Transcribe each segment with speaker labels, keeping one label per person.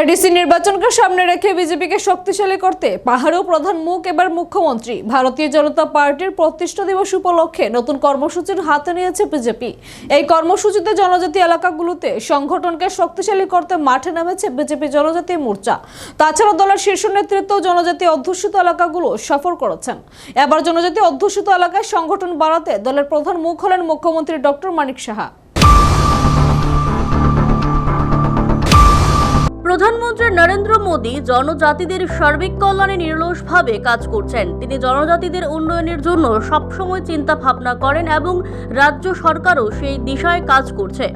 Speaker 1: ADC নির্বাচনকে সামনে রেখে বিজেপিকে শক্তিশালী করতে পাহাড়েও প্রধান মুখ এবার মুখ্যমন্ত্রী। ভারতীয় জনতা পার্টির প্রতিষ্ঠা দিবস উপলক্ষে নতুন কর্মসূচির হাতে নিয়েছে বিজেপি। এই কর্মসূচিতে জনজাতি এলাকাগুলোতে সংগঠনকে শক্তিশালী করতে মাঠে নামেছে বিজেপি জনজাতি মোর্চা। তাছাড়া দলের শীর্ষ নেতৃত্ব জনজাতি অধ্যুষিত এলাকাগুলো সফর করেছেন। এবার জনজাতি অধ্যুষিত এলাকায় সংগঠন বাড়াতে দলের প্রধান মুখ হলেন মুখ্যমন্ত্রী ডক্টর মানিক সাহা।
Speaker 2: প্রধানমন্ত্রী নরেন্দ্র মোদী জনজাতিদের সার্বিক কল্যাণে নিরলসভাবে কাজ করছেন। তিনি জনজাতিদের উন্নয়নের জন্য সবসময় চিন্তা ভাবনা করেন এবং রাজ্য সরকারও সেই দিশায় কাজ করছে।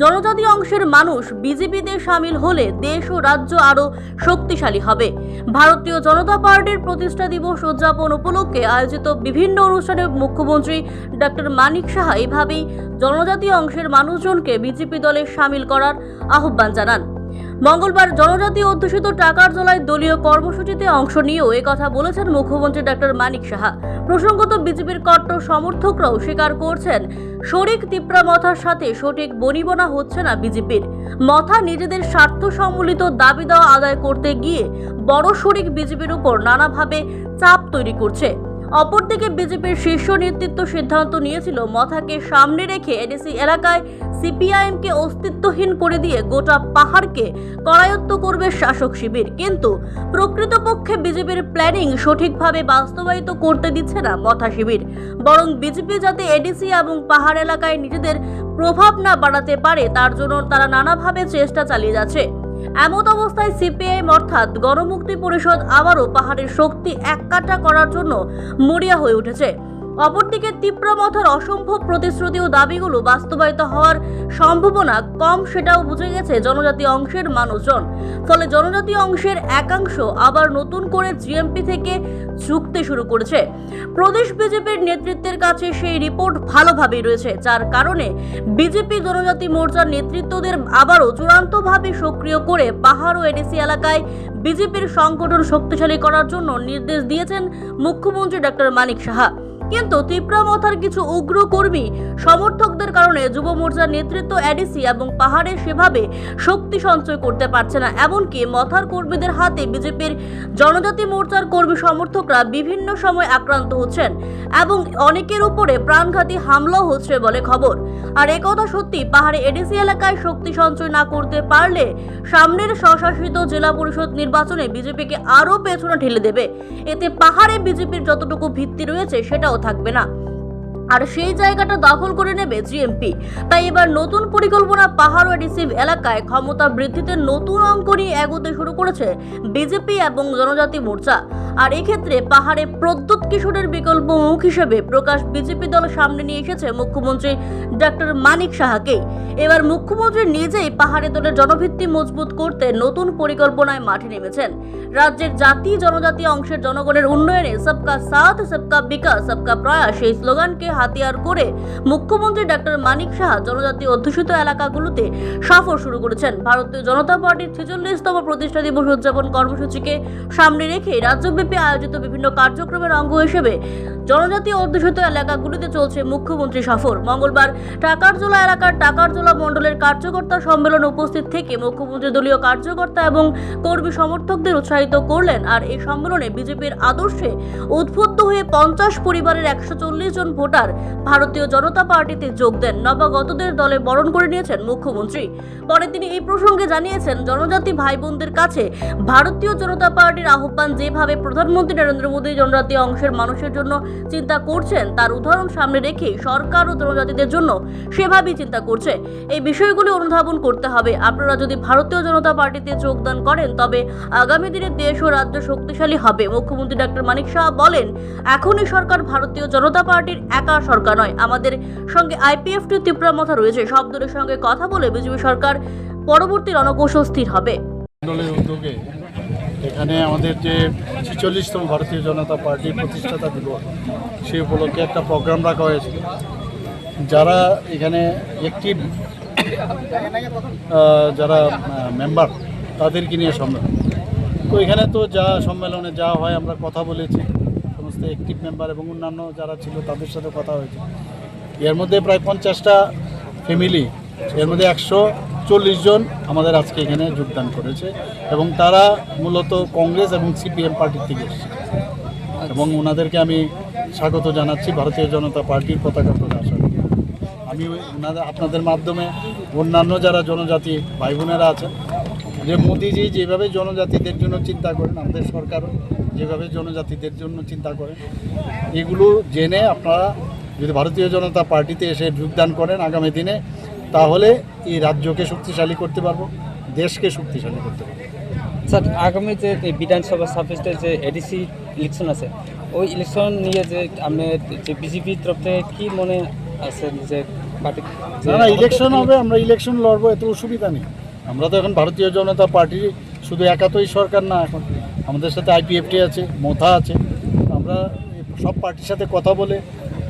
Speaker 2: জনজাতি অংশের মানুষ বিজেপিতে সামিল হলে দেশ ও রাজ্য আরও শক্তিশালী হবে। ভারতীয় জনতা পার্টির প্রতিষ্ঠা দিবস উদযাপন উপলক্ষে আয়োজিত বিভিন্ন অনুষ্ঠানে মুখ্যমন্ত্রী ডক্টর মানিক সাহা এভাবেই জনজাতি অংশের মানুষজনকে বিজেপি দলে সামিল করার আহ্বান জানান। মঙ্গলবার জনজাতি অধ্যুষিত টাকার জলায় দলীয় কর্মসূচিতে অংশ নিয়েও কথা বলেছেন মুখ্যমন্ত্রী ডক্টর মানিক সাহা। প্রসঙ্গত, বিজেপির কট্টর সমর্থকরাও স্বীকার করছেন, শরিক তিপ্রা মথার সাথে সঠিক বনিবনা হচ্ছে না বিজেপির। মথা নিজেদের স্বার্থ সম্মিলিত দাবি দেওয়া আদায় করতে গিয়ে বড় শরিক বিজেপির উপর নানাভাবে চাপ তৈরি করছে। অপরদিকে বিজেপির শীর্ষ নেতৃত্ব সিদ্ধান্ত নিয়েছিল মথাকে সামনে রেখে এডিসি এলাকায় সিপিআইএমকে অস্তিত্বহীন করে দিয়ে গোটা পাহাড়কে করায়ত্ত করবে শাসক শিবির। কিন্তু প্রকৃতপক্ষে বিজেপির প্ল্যানিং সঠিকভাবে বাস্তবায়িত করতে দিচ্ছে না মথা শিবির। বরং বিজেপি যাতে এডিসি এবং পাহাড় এলাকায় নিজেদের প্রভাব না বাড়াতে পারে, তার জন্য তারা নানাভাবে চেষ্টা চালিয়ে যাচ্ছে। এমত অবস্থায় সিপিআইএম অর্থাৎ গণমুক্তি পরিষদ আবারও পাহাড়ের শক্তি এককাটা করার জন্য মরিয়া হয়ে উঠেছে। অপরদিকে তীব্রমথার অসম্ভব প্রতিশ্রুতি ও দাবিগুলো বাস্তবায়িত হওয়ার সম্ভাবনা কম সেটাও বুঝে গেছে জনজাতি অংশের মানুষজন। ফলে জনজাতি অংশের একাংশ আবার নতুন করে জিএমপি থেকে ঝুঁকতে শুরু করেছে। প্রদেশ বিজেপির নেতৃত্বের কাছে সেই রিপোর্ট ভালোভাবেই রয়েছে, যার কারণে বিজেপি জনজাতি মোর্চার নেতৃত্বদের আবারও চূড়ান্তভাবে সক্রিয় করে পাহাড় ও এডিসি এলাকায় বিজেপির সংগঠন শক্তিশালী করার জন্য নির্দেশ দিয়েছেন মুখ্যমন্ত্রী ডক্টর মানিক সাহা। কিন্তু তীব্রামথার কিছু উগ্র কর্মী, সমর্থকদের কারণে যুব মোর্চার নেতৃত্ব এডিসি এবং পাহাড়ে সেভাবে শক্তি সঞ্চয় করতে পারছে না। এমনকি মথার কর্মীদের হাতে বিজেপির জনজাতি মোর্চার কর্মী সমর্থকরা বিভিন্ন সময় আক্রান্ত হচ্ছেন এবং অনেকের উপরে প্রাণঘাতী হামলাও হচ্ছে বলে খবর। আর একথা সত্যি, পাহাড়ে এডিসি এলাকায় শক্তি সঞ্চয় না করতে পারলে সামনের স্বশাসিত জেলা পরিষদ নির্বাচনে বিজেপিকে আরও পেছনে ঠেলে দেবে। এতে পাহাড়ে বিজেপির যতটুকু ভিত্তি রয়েছে, সেটাও থাকবে না। আর সেই জায়গাটা দখল করে নেবে জিএমপি। তাই এবার নতুন পরিকল্পনা পাহাড় রিসিভ এলাকায় ক্ষমতা বৃদ্ধিতে নতুন অঙ্ক নিয়ে এগোতে শুরু করেছে বিজেপি এবং জনজাতি মোর্চা। আর এক্ষেত্রে পাহাড়ে প্রদ্যুৎ কিশোরের বিকল্প মুখ হিসেবে প্রকাশ বিজেপি দল সামনে নিয়ে এসেছে মুখ্যমন্ত্রী ডক্টর মানিক সাহাকে। এবার মুখ্যমন্ত্রী নিজেই পাহাড়ে দলের জনভিত্তি মজবুত করতে নতুন পরিকল্পনায় মাঠে নেমেছেন। রাজ্যের জাতি জনজাতি অংশের জনগণের উন্নয়নে সবকা সাথ, সবকা বিকাশ, সবকা প্রয়াস এই স্লোগানকে হাতিয়ার করে মুখ্যমন্ত্রী ডক্টর মানিক সাহা জনজাতি অধ্যুষিত এলাকাগুলোতে সফর শুরু করেছেন। ভারতীয় জনতা পার্টির ছেচল্লিশতম প্রতিষ্ঠা দিবস উদযাপন কর্মসূচিকে সামনে রেখে রাজ্যব্যাপী আয়োজিত বিভিন্ন কার্যক্রমের অঙ্গ হিসেবে জনজাতি অধ্যুষিত এলাকাগুলিতে চলছে মুখ্যমন্ত্রী সফর। মঙ্গলবার টাকারজোলা এলাকার টাকারজোলা মণ্ডলের কার্যকর্তা সম্মেলন উপস্থিত থেকে মুখ্যমন্ত্রী দলীয় কার্যকর্তা এবং কর্মী সমর্থকদের উৎসাহিত করলেন আর এই সম্মেলনে বিজেপির আদর্শে উদ্বুদ্ধ হয়ে পঞ্চাশ পরিবারের একশো চল্লিশ জন ভোটার ভারতীয় জনতা পার্টিতে যোগ দেন। নবাগতদের দলে বরণ করে নিয়েছেন মুখ্যমন্ত্রী। পরে তিনি এই প্রসঙ্গে জানিয়েছেন, জনজাতি ভাই বোনদের কাছে ভারতীয় জনতা পার্টির আহ্বান যেভাবে প্রধানমন্ত্রী নরেন্দ্র মোদী জনজাতি অংশের মানুষের জন্য চিন্তা করছেন তার উদাহরণ সামনে রেখে সরকার ও জনজাতিদের জন্য সেভাবেই চিন্তা করছে। এই বিষয়গুলি অনুধাবন করতে হবে। আপনারা যদি ভারতীয় জনতা পার্টিতে যোগদান করেন, তবে আগামী দিনে দেশ ও রাজ্য শক্তিশালী হবে। মুখ্যমন্ত্রী ডক্টর মানিক শাহ বলেন, এখনই সরকার ভারতীয় জনতা পার্টির একা সরকার নয়। আমাদের সঙ্গে আইপিএফটি তীব্রামথা রয়েছে। সব দলের সঙ্গে কথা বলে বিজেপি সরকার পরবর্তী রণকৌশল স্থির হবে।
Speaker 3: এখানে আমাদের যে ছেচল্লিশতম ভারতীয় জনতা পার্টির প্রতিষ্ঠাতা দিবস সেই উপলক্ষে একটা প্রোগ্রাম রাখা হয়েছিল যারা এখানে একটি যারা মেম্বার তাদেরকে নিয়ে সম্মেলন। তো এখানে তো যা সম্মেলনে যা হয় আমরা কথা বলেছি, সমস্ত অ্যাক্টিভ মেম্বার এবং অন্যান্য যারা ছিল তাদের সাথে কথা হয়েছে। এর মধ্যে প্রায় পঞ্চাশটা ফ্যামিলি এর মধ্যে একশো চল্লিশ জন আমাদের আজকে এখানে যোগদান করেছে এবং তারা মূলত কংগ্রেস এবং সিপিএম পার্টির থেকে এসেছে। এবং ওনাদেরকে আমি স্বাগত জানাচ্ছি, ভারতীয় জনতা পার্টির পতাকা আসার আমি ওনাদের, আপনাদের মাধ্যমে অন্যান্য যারা জনজাতি ভাই বোনেরা আছেন, যে মোদিজি যেভাবে জনজাতিদের জন্য চিন্তা করেন, আমাদের সরকারও যেভাবে জনজাতিদের জন্য চিন্তা করেন, এগুলো জেনে আপনারা যদি ভারতীয় জনতা পার্টিতে এসে যোগদান করেন, আগামী দিনে তাহলে এই রাজ্যকে শক্তিশালী করতে পারব দেশকে শক্তিশালী করতে পারব।
Speaker 4: স্যার আগামী যে এই বিধানসভা সাবজেক্টে যে এডিসি ইলেকশন আছে ওই ইলেকশন নিয়ে যে আপনি যে বিজেপির তরফ থেকে কি মনে আছে যে পার্টি
Speaker 3: না না ইলেকশন হবে আমরা ইলেকশন লড়বো এত অসুবিধা নেই। আমরা তো এখন ভারতীয় জনতা পার্টির শুধু একাতই সরকার না এখন আমাদের সাথে আইপিএফটি আছে মোথা আছে। আমরা সব পার্টির সাথে কথা বলে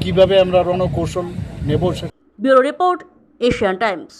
Speaker 3: কীভাবে আমরা রণকৌশল নেব সে
Speaker 2: ব্যুরো রিপোর্ট এশিয়ান টাইমস